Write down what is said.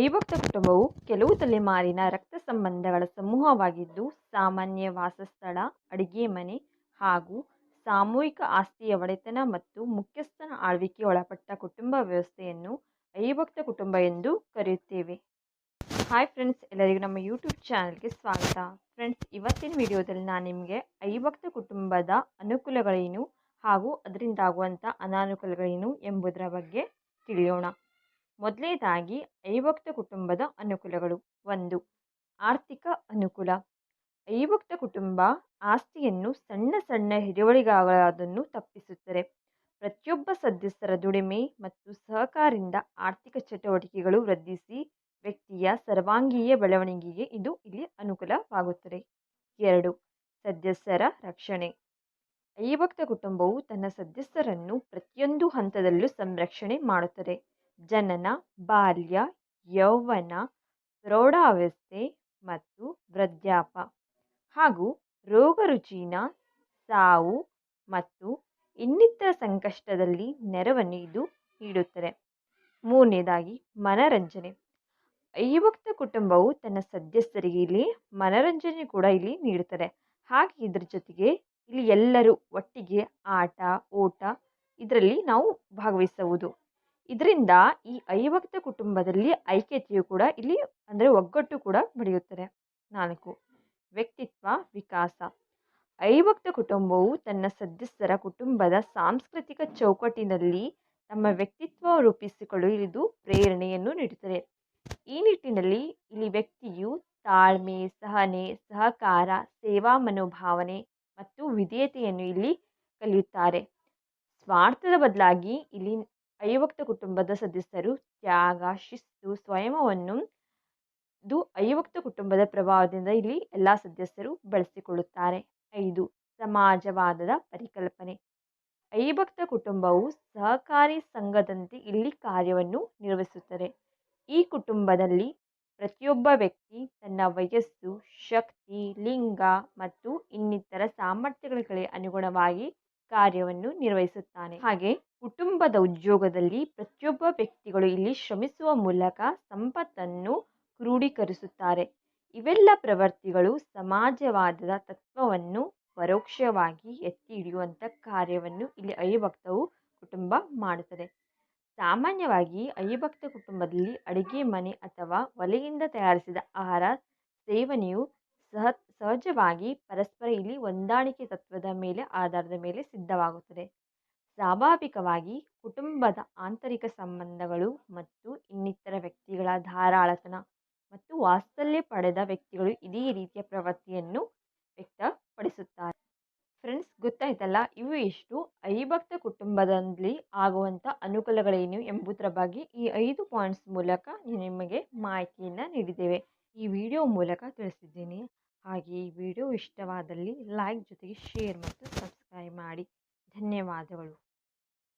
ಅವಿಭಕ್ತ ಕುಟುಂಬವು ಕೆಲವು ತಲೆಮಾರಿನ ರಕ್ತ ಸಂಬಂಧಗಳ ಸಮೂಹವಾಗಿದ್ದು, ಸಾಮಾನ್ಯ ವಾಸಸ್ಥಳ, ಅಡಿಗೆ ಮನೆ ಹಾಗೂ ಸಾಮೂಹಿಕ ಆಸ್ತಿಯ ಒಡೆತನ ಮತ್ತು ಮುಖ್ಯಸ್ಥನ ಆಳ್ವಿಕೆ ಒಳಪಟ್ಟ ಕುಟುಂಬ ವ್ಯವಸ್ಥೆಯನ್ನು ಅವಿಭಕ್ತ ಕುಟುಂಬ ಎಂದು ಕರೆಯುತ್ತೇವೆ. ಹಾಯ್ ಫ್ರೆಂಡ್ಸ್ ಎಲ್ಲರಿಗೂ ನಮ್ಮ ಯೂಟ್ಯೂಬ್ ಚಾನಲ್ಗೆ ಸ್ವಾಗತ. ಫ್ರೆಂಡ್ಸ್ ಇವತ್ತಿನ ವಿಡಿಯೋದಲ್ಲಿ ನಾನು ನಿಮಗೆ ಅವಿಭಕ್ತ ಕುಟುಂಬದ ಅನುಕೂಲಗಳೇನು ಹಾಗೂ ಅದರಿಂದಾಗುವಂಥ ಅನಾನುಕೂಲಗಳೇನು ಎಂಬುದರ ಬಗ್ಗೆ ತಿಳಿಯೋಣ. ಮೊದಲನೇದಾಗಿ ಐವಕ್ತ ಕುಟುಂಬದ ಅನುಕೂಲಗಳು. ಒಂದು, ಆರ್ಥಿಕ ಅನುಕೂಲ. ಐವಕ್ತ ಕುಟುಂಬ ಆಸ್ತಿಯನ್ನು ಸಣ್ಣ ಸಣ್ಣ ಹಿಡುವಳಿಗಾಗಲಾದನ್ನು ತಪ್ಪಿಸುತ್ತದೆ. ಪ್ರತಿಯೊಬ್ಬ ಸದಸ್ಯರ ದುಡಿಮೆ ಮತ್ತು ಸಹಕಾರದಿಂದ ಆರ್ಥಿಕ ಚಟುವಟಿಕೆಗಳು ವೃದ್ಧಿಸಿ ವ್ಯಕ್ತಿಯ ಸರ್ವಾಂಗೀಯ ಬೆಳವಣಿಗೆಗೆ ಇದು ಇಲ್ಲಿ ಅನುಕೂಲವಾಗುತ್ತದೆ. ಎರಡು, ಸದಸ್ಯರ ರಕ್ಷಣೆ. ಐವಕ್ತ ಕುಟುಂಬವು ತನ್ನ ಸದಸ್ಯರನ್ನು ಪ್ರತಿಯೊಂದು ಹಂತದಲ್ಲೂ ಸಂರಕ್ಷಣೆ ಮಾಡುತ್ತದೆ. ಜನನ, ಬಾಲ್ಯ, ಯೌವನ, ಪ್ರೌಢಾವಸ್ಥೆ ಮತ್ತು ವೃದ್ಧಾಪ ಹಾಗೂ ರೋಗ ರುಜಿನ ಸಾವು ಮತ್ತು ಇನ್ನಿತರ ಸಂಕಷ್ಟದಲ್ಲಿ ನೆರವನ್ನು ಇದು ನೀಡುತ್ತದೆ. ಮೂರನೇದಾಗಿ ಮನರಂಜನೆ. ಅವಿಭಕ್ತ ಕುಟುಂಬವು ತನ್ನ ಸದಸ್ಯರಿಗೆ ಇಲ್ಲಿ ಮನರಂಜನೆ ಕೂಡ ಇಲ್ಲಿ ನೀಡುತ್ತದೆ. ಹಾಗೆ ಇದ್ರ ಜೊತೆಗೆ ಇಲ್ಲಿ ಎಲ್ಲರೂ ಒಟ್ಟಿಗೆ ಆಟ, ಓಟ, ಇದರಲ್ಲಿ ನಾವು ಭಾಗವಹಿಸುವುದು ಇದರಿಂದ ಈ ಅವಿಭಕ್ತ ಕುಟುಂಬದಲ್ಲಿ ಐಕ್ಯತೆಯು ಕೂಡ ಇಲ್ಲಿ ಅಂದರೆ ಒಗ್ಗಟ್ಟು ಕೂಡ ಬೆಳೆಯುತ್ತದೆ. ನಾಲ್ಕು, ವ್ಯಕ್ತಿತ್ವ ವಿಕಾಸ. ಅವಿಭಕ್ತ ಕುಟುಂಬವು ತನ್ನ ಸದಸ್ಯರ ಕುಟುಂಬದ ಸಾಂಸ್ಕೃತಿಕ ಚೌಕಟ್ಟಿನಲ್ಲಿ ತಮ್ಮ ವ್ಯಕ್ತಿತ್ವ ರೂಪಿಸಿಕೊಳ್ಳಲು ಇದು ಪ್ರೇರಣೆಯನ್ನು ನೀಡುತ್ತದೆ. ಈ ನಿಟ್ಟಿನಲ್ಲಿ ಇಲ್ಲಿ ವ್ಯಕ್ತಿಯು ತಾಳ್ಮೆ, ಸಹನೆ, ಸಹಕಾರ, ಸೇವಾ ಮನೋಭಾವನೆ ಮತ್ತು ವಿಧೇಯತೆಯನ್ನು ಇಲ್ಲಿ ಕಲಿಯುತ್ತಾರೆ. ಸ್ವಾರ್ಥದ ಬದಲಾಗಿ ಇಲ್ಲಿ ಅವಿಭಕ್ತ ಕುಟುಂಬದ ಸದಸ್ಯರು ತ್ಯಾಗ, ಶಿಸ್ತು, ಸ್ವಯಂವನ್ನು ಇದು ಅವಿಭಕ್ತ ಕುಟುಂಬದ ಪ್ರಭಾವದಿಂದ ಇಲ್ಲಿ ಎಲ್ಲ ಸದಸ್ಯರು ಬಳಸಿಕೊಳ್ಳುತ್ತಾರೆ. ಐದು, ಸಮಾಜವಾದದ ಪರಿಕಲ್ಪನೆ. ಅವಿಭಕ್ತ ಕುಟುಂಬವು ಸಹಕಾರಿ ಸಂಘದಂತೆ ಇಲ್ಲಿ ಕಾರ್ಯವನ್ನು ನಿರ್ವಹಿಸುತ್ತದೆ. ಈ ಕುಟುಂಬದಲ್ಲಿ ಪ್ರತಿಯೊಬ್ಬ ವ್ಯಕ್ತಿ ತನ್ನ ವಯಸ್ಸು, ಶಕ್ತಿ, ಲಿಂಗ ಮತ್ತು ಇನ್ನಿತರ ಸಾಮರ್ಥ್ಯಗಳಿಗೆ ಅನುಗುಣವಾಗಿ ಕಾರ್ಯವನ್ನು ನಿರ್ವಹಿಸುತ್ತಾನೆ. ಹಾಗೆ ಕುಟುಂಬದ ಉದ್ಯೋಗದಲ್ಲಿ ಪ್ರತಿಯೊಬ್ಬ ವ್ಯಕ್ತಿಗಳು ಇಲ್ಲಿ ಶ್ರಮಿಸುವ ಮೂಲಕ ಸಂಪತ್ತನ್ನು ಕ್ರೋಢೀಕರಿಸುತ್ತಾರೆ. ಇವೆಲ್ಲ ಪ್ರವೃತ್ತಿಗಳು ಸಮಾಜವಾದದ ತತ್ವವನ್ನು ಪರೋಕ್ಷವಾಗಿ ಎತ್ತಿ ಹಿಡಿಯುವಂಥ ಕಾರ್ಯವನ್ನು ಇಲ್ಲಿ ಅವಿಭಕ್ತವು ಕುಟುಂಬ ಮಾಡುತ್ತದೆ. ಸಾಮಾನ್ಯವಾಗಿ ಅವಿಭಕ್ತ ಕುಟುಂಬದಲ್ಲಿ ಅಡುಗೆ ಮನೆ ಅಥವಾ ಒಲೆಯಿಂದ ತಯಾರಿಸಿದ ಆಹಾರ, ಸೇವನೆಯು ಸಹ ಸಹಜವಾಗಿ ಪರಸ್ಪರ ಇಲ್ಲಿ ಹೊಂದಾಣಿಕೆ ತತ್ವದ ಮೇಲೆ ಆಧಾರದ ಮೇಲೆ ಸಿದ್ಧವಾಗುತ್ತದೆ. ಸ್ವಾಭಾವಿಕವಾಗಿ ಕುಟುಂಬದ ಆಂತರಿಕ ಸಂಬಂಧಗಳು ಮತ್ತು ಇನ್ನಿತರ ವ್ಯಕ್ತಿಗಳ ಧಾರಾಳತನ ಮತ್ತು ವಾತ್ಸಲ್ಯ ಪಡೆದ ವ್ಯಕ್ತಿಗಳು ಇದೇ ರೀತಿಯ ಪ್ರವೃತ್ತಿಯನ್ನು ವ್ಯಕ್ತಪಡಿಸುತ್ತಾರೆ. ಫ್ರೆಂಡ್ಸ್, ಗೊತ್ತಾಯ್ತಲ್ಲ, ಇವು ಇಷ್ಟು ಐಭಕ್ತ ಕುಟುಂಬದಲ್ಲಿ ಆಗುವಂಥ ಅನುಕೂಲಗಳೇನು ಎಂಬುದರ ಬಗ್ಗೆ ಈ ಐದು ಪಾಯಿಂಟ್ಸ್ ಮೂಲಕ ನಿಮಗೆ ಮಾಹಿತಿಯನ್ನು ನೀಡಿದ್ದೇವೆ. ಈ ವಿಡಿಯೋ ಮೂಲಕ ತಿಳಿಸಿದ್ದೀನಿ. ಹಾಗೆ ಈ ವಿಡಿಯೋ ಇಷ್ಟವಾದಲ್ಲಿ ಲೈಕ್ ಜೊತೆಗೆ ಶೇರ್ ಮತ್ತು ಸಬ್ಸ್ಕ್ರೈಬ್ ಮಾಡಿ. ಧನ್ಯವಾದಗಳು.